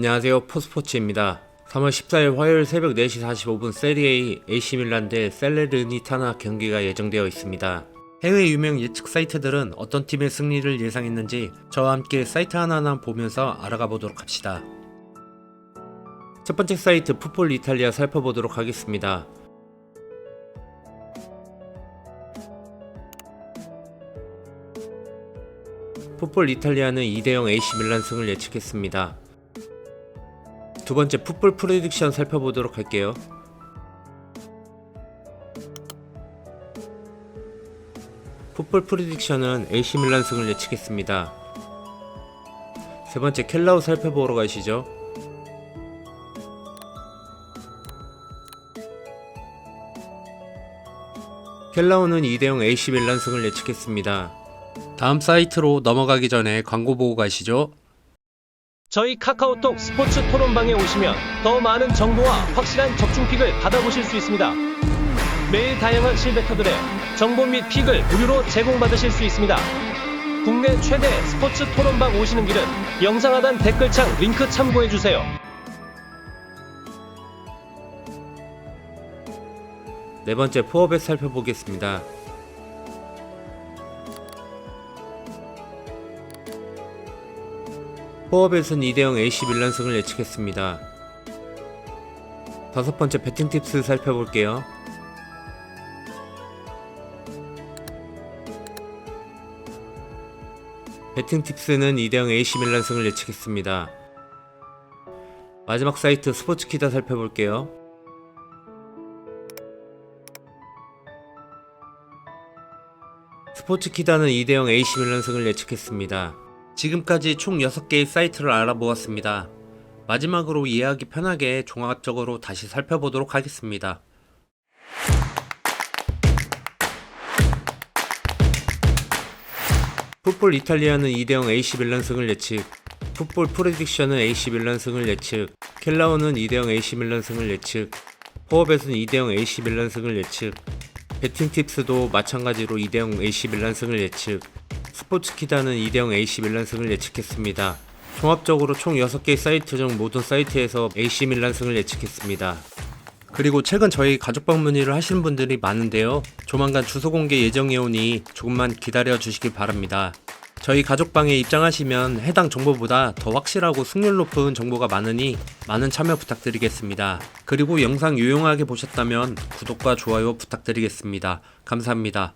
안녕하세요 포스포츠입니다. 3월 14일 화요일 새벽 4시 45분 세리A AC 밀란 대 셀레르니타나 경기가 예정되어 있습니다. 해외 유명 예측 사이트들은 어떤 팀의 승리를 예상했는지 저와 함께 사이트 하나하나 보면서 알아가 보도록 합시다. 첫 번째 사이트 풋볼 이탈리아 살펴보도록 하겠습니다. 풋볼 이탈리아는 2대0 AC 밀란 승을 예측했습니다. 두 번째 풋볼 프레딕션 살펴보도록 할게요. 풋볼 프레딕션은 AC 밀란 승을 예측했습니다. 세 번째 켈라우 살펴보러 가시죠. 켈라우는 2대0 AC 밀란 승을 예측했습니다. 다음 사이트로 넘어가기 전에 광고 보고 가시죠. 저희 카카오톡 스포츠 토론방에 오시면 더 많은 정보와 확실한 적중픽을 받아보실 수 있습니다. 매일 다양한 실베터들의 정보 및 픽을 무료로 제공받으실 수 있습니다. 국내 최대 스포츠 토론방 오시는 길은 영상 하단 댓글창 링크 참고해주세요. 네 번째 포어벳 살펴보겠습니다. 포어벳은 2대0 AC 밀란 승을 예측했습니다. 다섯 번째 배팅 팁스 살펴볼게요. 배팅 팁스는 2대0 AC 밀란 승을 예측했습니다. 마지막 사이트 스포츠키다 살펴볼게요. 스포츠키다는 2대0 AC 밀란 승을 예측했습니다. 지금까지 총 6개의 사이트를 알아보았습니다. 마지막으로 이해하기 편하게 종합적으로 다시 살펴보도록 하겠습니다. 풋볼 이탈리아는 2대0 AC 밀란 승을 예측, 풋볼 프레딕션은 AC 밀란 승을 예측, 켈라우는 2대0 AC 밀란 승을 예측, 포어벳은 2대0 AC 밀란 승을 예측, 배팅 팁스도 마찬가지로 2대0 AC 밀란 승을 예측, 스포츠 키다는 2대0 AC 밀란 승을 예측했습니다. 종합적으로 총 6개의 사이트 중 모든 사이트에서 AC 밀란 승을 예측했습니다. 그리고 최근 저희 가족 방문의를 하시는 분들이 많은데요. 조만간 주소 공개 예정이 오니 조금만 기다려 주시길 바랍니다. 저희 가족방에 입장하시면 해당 정보보다 더 확실하고 승률 높은 정보가 많으니 많은 참여 부탁드리겠습니다. 그리고 영상 유용하게 보셨다면 구독과 좋아요 부탁드리겠습니다. 감사합니다.